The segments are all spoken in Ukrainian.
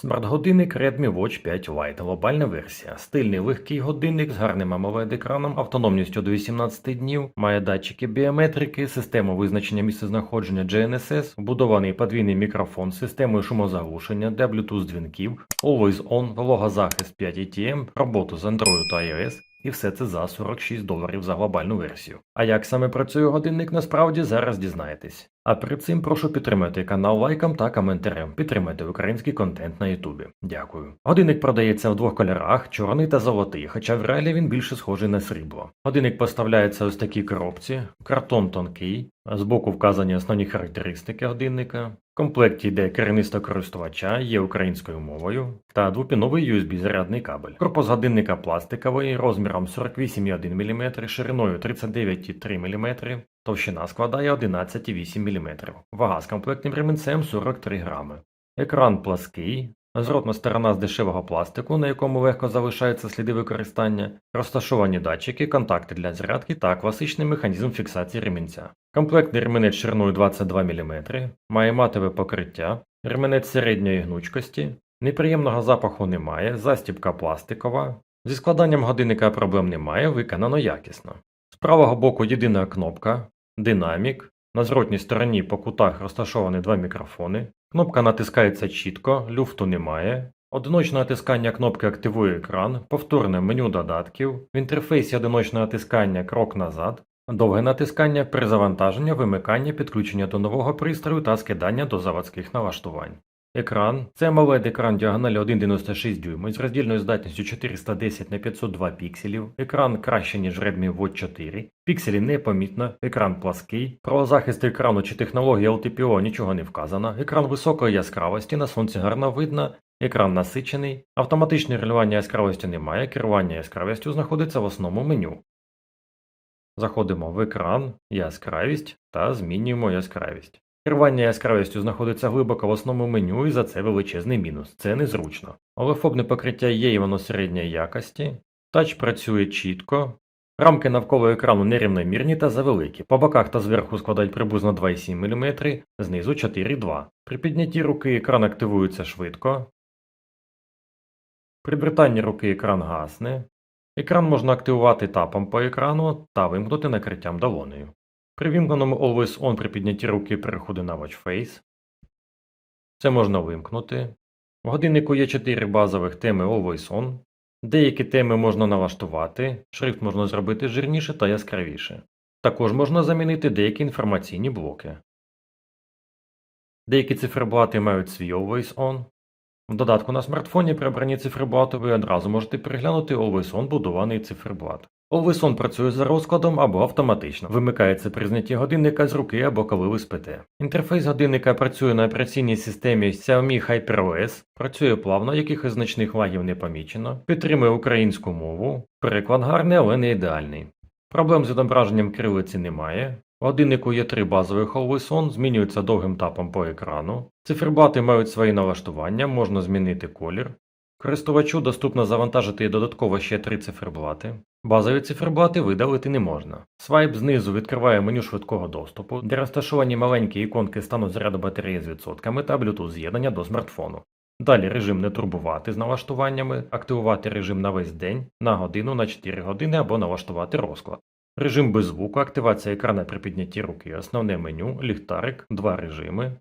Смарт-годинник Redmi Watch 5 Lite, глобальна версія. Стильний легкий годинник з гарним amoled екраном, автономністю до 18 днів, має датчики біометрики, систему визначення місцезнаходження GNSS, вбудований подвійний мікрофон з системою шумозаглушення для Bluetooth дзвінків, Always On, вологозахист 5 ETM, роботу з Android та iOS. І все це за 46 доларів за глобальну версію. А як саме працює годинник насправді зараз дізнаєтесь. А перед цим прошу підтримати канал лайком та коментарем. Підтримайте український контент на Ютубі. Дякую. Годинник продається в двох кольорах: чорний та золотий, хоча в реалі він більше схожий на срібло. Годинник поставляється ось такій коробці, картон тонкий, збоку вказані основні характеристики годинника. Комплекті йде керівництво користувача, є українською мовою та двопіновий USB зарядний кабель. Корпус годинника пластиковий розміром 48,1 мм, шириною 39,3 мм, товщина складає 11,8 мм. Вага з комплектним ремінцем 43 грами. Екран плаский, зротна сторона з дешевого пластику, на якому легко залишаються сліди використання, розташовані датчики, контакти для зарядки та класичний механізм фіксації ремінця. Комплектний ремінець шириною 22 мм, має матове покриття, ремінець середньої гнучкості, неприємного запаху немає, застібка пластикова. Зі складанням годинника проблем немає, виконано якісно. З правого боку єдина кнопка, динамік, на зворотній стороні по кутах розташовані два мікрофони, кнопка натискається чітко, люфту немає. Одиночне натискання кнопки активує екран, повторне меню додатків, в інтерфейсі одиночне натискання крок назад, довге натискання перезавантаження, вимикання, підключення до нового пристрою та скидання до заводських налаштувань. Екран це amoled екран діагоналі 1,96 дюйма з роздільною здатністю 410 на 502 пікселів. Екран краще, ніж Redmi Watch 4. Пікселі непомітно, екран плаский. Про захист екрану чи технології LTPO нічого не вказано. Екран високої яскравості, на сонці гарно видно. Екран насичений, автоматичне регулювання яскравості немає, керування яскравістю знаходиться в основному меню. Заходимо в екран, яскравість та змінюємо яскравість. Керування яскравістю знаходиться глибоко в основному меню і за це величезний мінус. Це незручно. Олефобне покриття є і воно середньої якості. Тач працює чітко. Рамки навколо екрану нерівномірні та завеликі. По боках та зверху складають приблизно 2,7 мм, знизу 4,2 При піднятті руки екран активується швидко. При британні руки екран гасне. Екран можна активувати тапом по екрану та вимкнути накриттям долонею. При вімкненому Always On при піднятті руки переходи на Watch Face. Це можна вимкнути. В годиннику є 4 базових теми Always On. Деякі теми можна налаштувати, шрифт можна зробити жирніше та яскравіше. Також можна замінити деякі інформаційні блоки. Деякі циферблати мають свій Always On. В додатку на смартфоні при обранні циферблату ви одразу можете переглянути Always On будований циферблат. Always працює за розкладом або автоматично, вимикається при знятті годинника з руки або коли ви спите. Інтерфейс годинника працює на операційній системі Xiaomi HyperOS, працює плавно, якихось значних лагів не помічено, підтримує українську мову, переклад гарний, але не ідеальний. Проблем з відображенням кирилиці немає. В годиннику є три базових Always On, змінюються довгим тапом по екрану. Циферблати мають свої налаштування, можна змінити колір. Користувачу доступно завантажити додатково ще три циферблати. Базові циферблати видалити не можна. Свайп знизу відкриває меню швидкого доступу, де розташовані маленькі іконки стану заряду батареї з відсотками та Bluetooth з'єднання до смартфону. Далі режим не турбувати з налаштуваннями, активувати режим на весь день, на годину, на 4 години або налаштувати розклад. Режим без звуку, активація екрана при піднятті руки, основне меню, ліхтарик, два режими,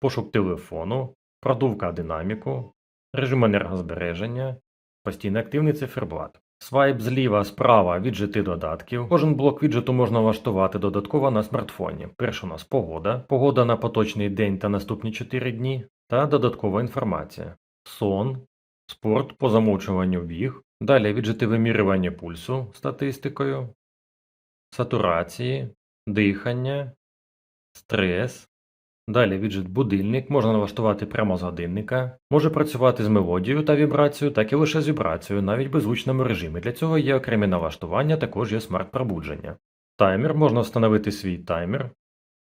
пошук телефону, продувка динаміку, режим енергозбереження, постійно активний циферблат. Свайп зліва, справа віджити додатків. Кожен блок віджиту можна влаштувати додатково на смартфоні. Перш у нас погода, погода на поточний день та наступні 4 дні, та додаткова інформація. Сон, спорт по замовчуванню біг, далі віджити вимірювання пульсу статистикою, сатурації, дихання, стрес. Далі віджит будильник можна налаштувати прямо з годинника, може працювати з мелодією та вібрацією, так і лише з вібрацією, навіть в беззвучному режимі. Для цього є окремі налаштування, також є смарт-пробудження. Таймер можна встановити свій таймер,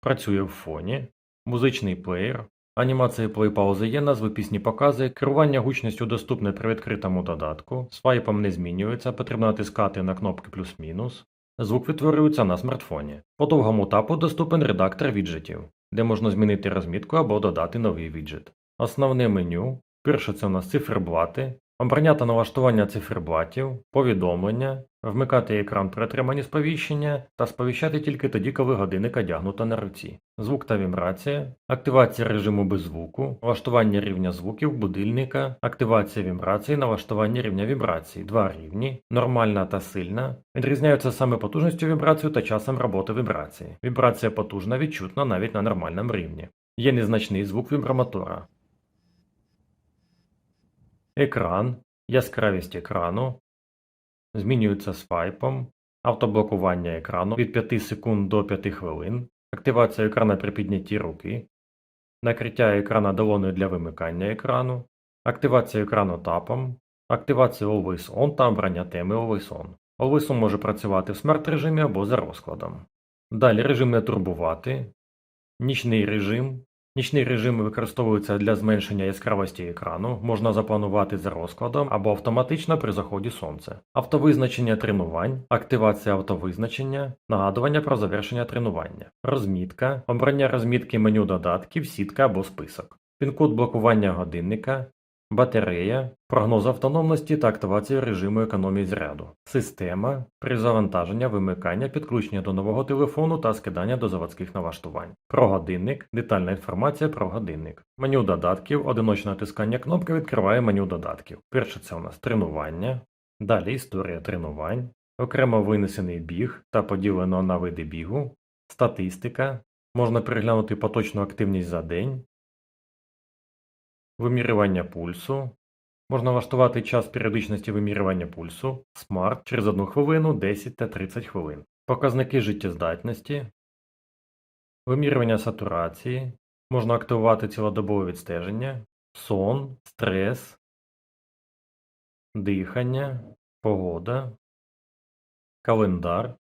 працює в фоні, музичний плеєр, анімація плей-паузи є, назви пісні показує, керування гучністю доступне при відкритому додатку, свайпом не змінюється, потрібно натискати на кнопки плюс-мінус. Звук відтворюється на смартфоні. По довгому тапу доступен редактор віджитів, де можна змінити розмітку або додати новий віджит. Основне меню. Перше це у нас циферблати. Обрання та налаштування циферблатів, повідомлення, вмикати екран при отриманні сповіщення та сповіщати тільки тоді, коли годинник одягнуто на руці. Звук та вібрація, активація режиму без звуку, налаштування рівня звуків будильника, активація вібрації, налаштування рівня вібрації, два рівні, нормальна та сильна, відрізняються саме потужністю вібрації та часом роботи вібрації. Вібрація потужна відчутна навіть на нормальному рівні. Є незначний звук вібромотора. Екран, яскравість екрану, змінюється свайпом, автоблокування екрану від 5 секунд до 5 хвилин, активація екрана при піднятті руки, накриття екрана долоною для вимикання екрану, активація екрану тапом, активація Always On та обрання теми Always On. Always On може працювати в смарт-режимі або за розкладом. Далі режим не турбувати, нічний режим, Нічний режим використовується для зменшення яскравості екрану, можна запланувати за розкладом або автоматично при заході сонця. Автовизначення тренувань, активація автовизначення, нагадування про завершення тренування, розмітка, обрання розмітки меню додатків, сітка або список, пін-код блокування годинника, батарея, прогноз автономності та активація режиму економії заряду, система, при завантаження, вимикання, підключення до нового телефону та скидання до заводських налаштувань. Про годинник, детальна інформація про годинник. Меню додатків, одиночне натискання кнопки відкриває меню додатків. Перше це у нас тренування, далі історія тренувань, окремо винесений біг та поділено на види бігу, статистика, можна переглянути поточну активність за день, Вимірювання пульсу. Можна влаштувати час періодичності вимірювання пульсу, смарт через 1 хвилину, 10 та 30 хвилин. Показники життєздатності. Вимірювання сатурації. Можна активувати цілодобове відстеження, сон, стрес, дихання, погода, календар,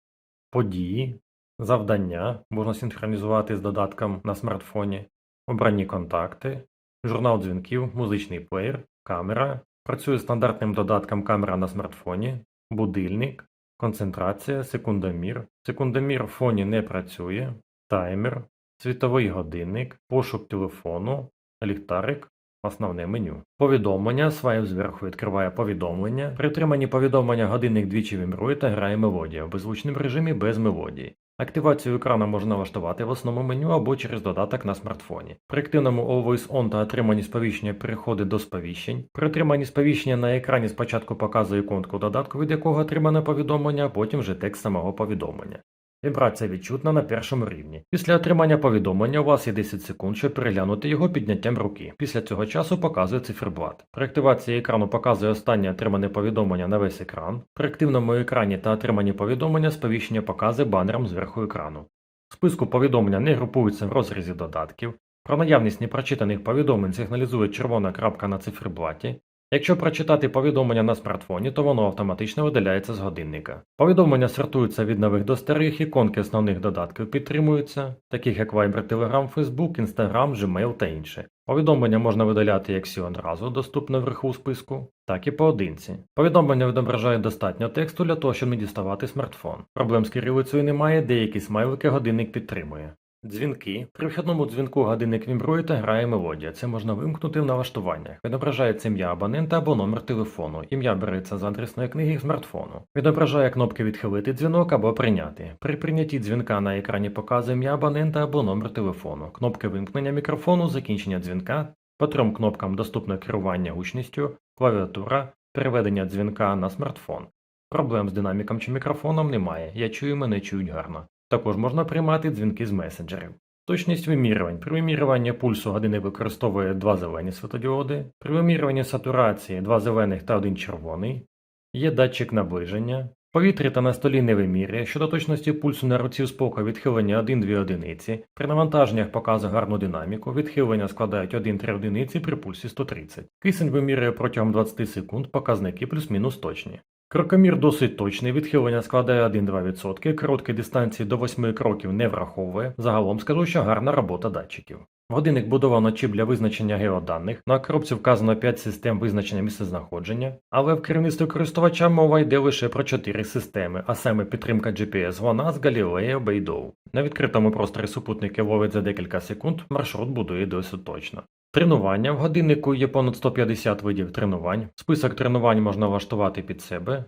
події, завдання. Можна синхронізувати з додатком на смартфоні, обрані контакти журнал дзвінків, музичний плеєр, камера, працює стандартним додатком камера на смартфоні, будильник, концентрація, секундомір, секундомір в фоні не працює, таймер, світовий годинник, пошук телефону, ліхтарик, основне меню. Повідомлення, свайп зверху відкриває повідомлення. При отриманні повідомлення годинник двічі вібрує та грає мелодія в беззвучному режимі без мелодії. Активацію екрану можна влаштувати в основному меню або через додаток на смартфоні. При активному Always On та отриманні сповіщення переходить до сповіщень. При отриманні сповіщення на екрані спочатку показує іконку додатку, від якого отримане повідомлення, а потім вже текст самого повідомлення. Вібрація відчутна на першому рівні. Після отримання повідомлення у вас є 10 секунд, щоб переглянути його підняттям руки. Після цього часу показує циферблат. При активації екрану показує останнє отримане повідомлення на весь екран. При активному екрані та отриманні повідомлення сповіщення показує банером зверху екрану. В списку повідомлення не групуються в розрізі додатків. Про наявність непрочитаних повідомлень сигналізує червона крапка на циферблаті. Якщо прочитати повідомлення на смартфоні, то воно автоматично видаляється з годинника. Повідомлення сортуються від нових до старих, іконки основних додатків підтримуються, таких як Viber, Telegram, Facebook, Instagram, Gmail та інше. Повідомлення можна видаляти як всі одразу, доступне вверху списку, так і поодинці. Повідомлення відображає достатньо тексту для того, щоб не діставати смартфон. Проблем з кирилицею немає, деякі смайлики годинник підтримує. Дзвінки. При вхідному дзвінку годинник вібрує та грає мелодія. Це можна вимкнути в налаштуваннях. Відображається ім'я абонента або номер телефону. Ім'я береться з адресної книги смартфону. Відображає кнопки відхилити дзвінок або прийняти. При прийнятті дзвінка на екрані показує ім'я абонента або номер телефону. Кнопки вимкнення мікрофону, закінчення дзвінка. По трьом кнопкам доступне керування гучністю, клавіатура, переведення дзвінка на смартфон. Проблем з динаміком чи мікрофоном немає. Я чую, мене чують гарно. Також можна приймати дзвінки з месенджерів. Точність вимірювань. При вимірюванні пульсу години використовує два зелені світодіоди. При вимірюванні сатурації два зелених та один червоний. Є датчик наближення. Повітря та на столі не вимірює. Щодо точності пульсу на руці спока відхилення 1-2 одиниці. При навантаженнях показує гарну динаміку. Відхилення складають 1-3 одиниці при пульсі 130. Кисень вимірює протягом 20 секунд, показники плюс-мінус точні. Крокомір досить точний, відхилення складає 1-2%, короткі дистанції до 8 кроків не враховує. Загалом скажу, що гарна робота датчиків. Годинник будовано чіп для визначення геоданих. На коробці вказано 5 систем визначення місцезнаходження, але в керівництві користувача мова йде лише про 4 системи, а саме підтримка GPS GLONASS, Galileo, Beidou. На відкритому просторі супутники ловить за декілька секунд, маршрут будує досить точно. Тренування в годиннику є понад 150 видів тренувань. Список тренувань можна влаштувати під себе.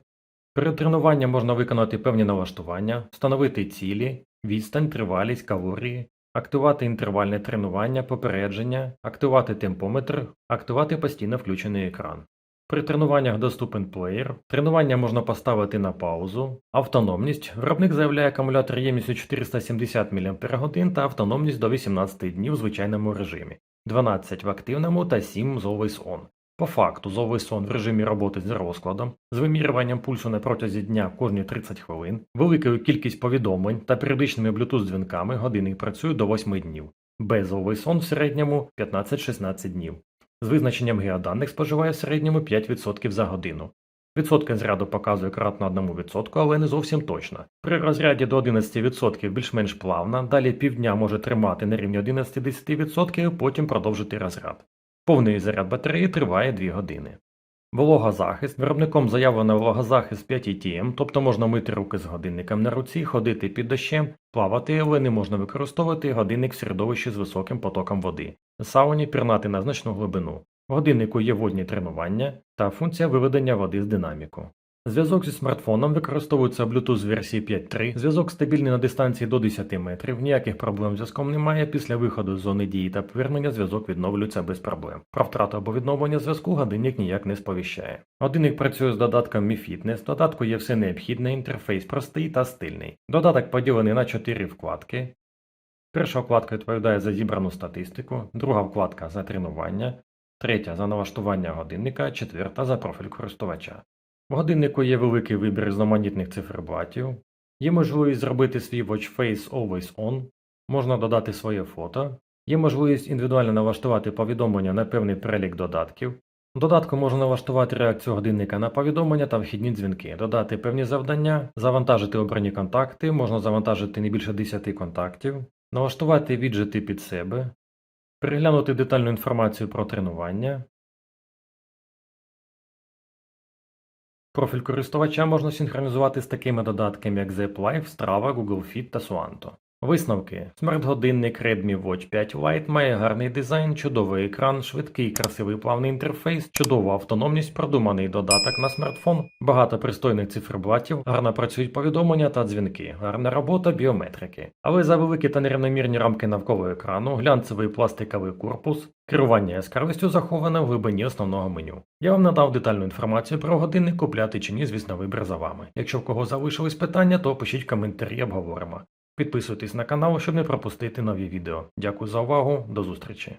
Перед тренуванням можна виконати певні налаштування, встановити цілі, відстань, тривалість, калорії, активувати інтервальне тренування, попередження, активувати темпометр, активувати постійно включений екран. При тренуваннях доступен плеєр, тренування можна поставити на паузу, автономність. Виробник заявляє акумулятор ємністю 470 мАч та автономність до 18 днів в звичайному режимі, 12 в активному та 7 з Always On. По факту, зовий сон в режимі роботи з розкладом, з вимірюванням пульсу на протязі дня кожні 30 хвилин, великою кількість повідомлень та періодичними Bluetooth дзвінками годинник працює до 8 днів, без зовий сон в середньому 15-16 днів. З визначенням геоданих споживає в середньому 5% за годину. Відсотки зряду показує кратно 1%, але не зовсім точно. При розряді до 11% більш-менш плавна, далі півдня може тримати на рівні 11-10%, потім продовжити розряд. Повний заряд батареї триває 2 години. Вологозахист. Виробником заявлено вологозахист 5 TM, тобто можна мити руки з годинником на руці, ходити під дощем, плавати, але не можна використовувати годинник в середовищі з високим потоком води, сауні пірнати на значну глибину. Годиннику є водні тренування та функція виведення води з динаміку. Зв'язок зі смартфоном використовується Bluetooth версії 5.3, зв'язок стабільний на дистанції до 10 метрів, ніяких проблем з зв'язком немає. Після виходу з зони дії та повернення зв'язок відновлюється без проблем. Про втрату або відновлення зв'язку годинник ніяк не сповіщає. Годинник працює з додатком Mi Fitness, додатку є все необхідне, інтерфейс простий та стильний. Додаток поділений на 4 вкладки. Перша вкладка відповідає за зібрану статистику, друга вкладка за тренування, третя за налаштування годинника, четверта за профіль користувача. В годиннику є великий вибір різноманітних циферблатів, є можливість зробити свій Watch Face Always On, можна додати своє фото, є можливість індивідуально налаштувати повідомлення на певний перелік додатків. В додатку можна налаштувати реакцію годинника на повідомлення та вхідні дзвінки, додати певні завдання, завантажити обрані контакти, можна завантажити не більше 10 контактів, налаштувати віджити під себе, переглянути детальну інформацію про тренування, Профіль користувача можна синхронізувати з такими додатками, як Zap Live, Strava, Google Fit та Suanto. Висновки: смарт-годинник Redmi Watch 5 Lite має гарний дизайн, чудовий екран, швидкий, красивий плавний інтерфейс, чудову автономність, продуманий додаток на смартфон, багато пристойних циферблатів, гарно працюють повідомлення та дзвінки, гарна робота біометрики. Але за великі та нерівномірні рамки навколо екрану, глянцевий пластиковий корпус, керування яскравістю заховане в глибині основного меню. Я вам надав детальну інформацію про годинник, купляти чи ні, звісно, вибір за вами. Якщо в кого залишились питання, то пишіть в коментарі, обговоримо. Підписуйтесь на канал, щоб не пропустити нові відео. Дякую за увагу, до зустрічі.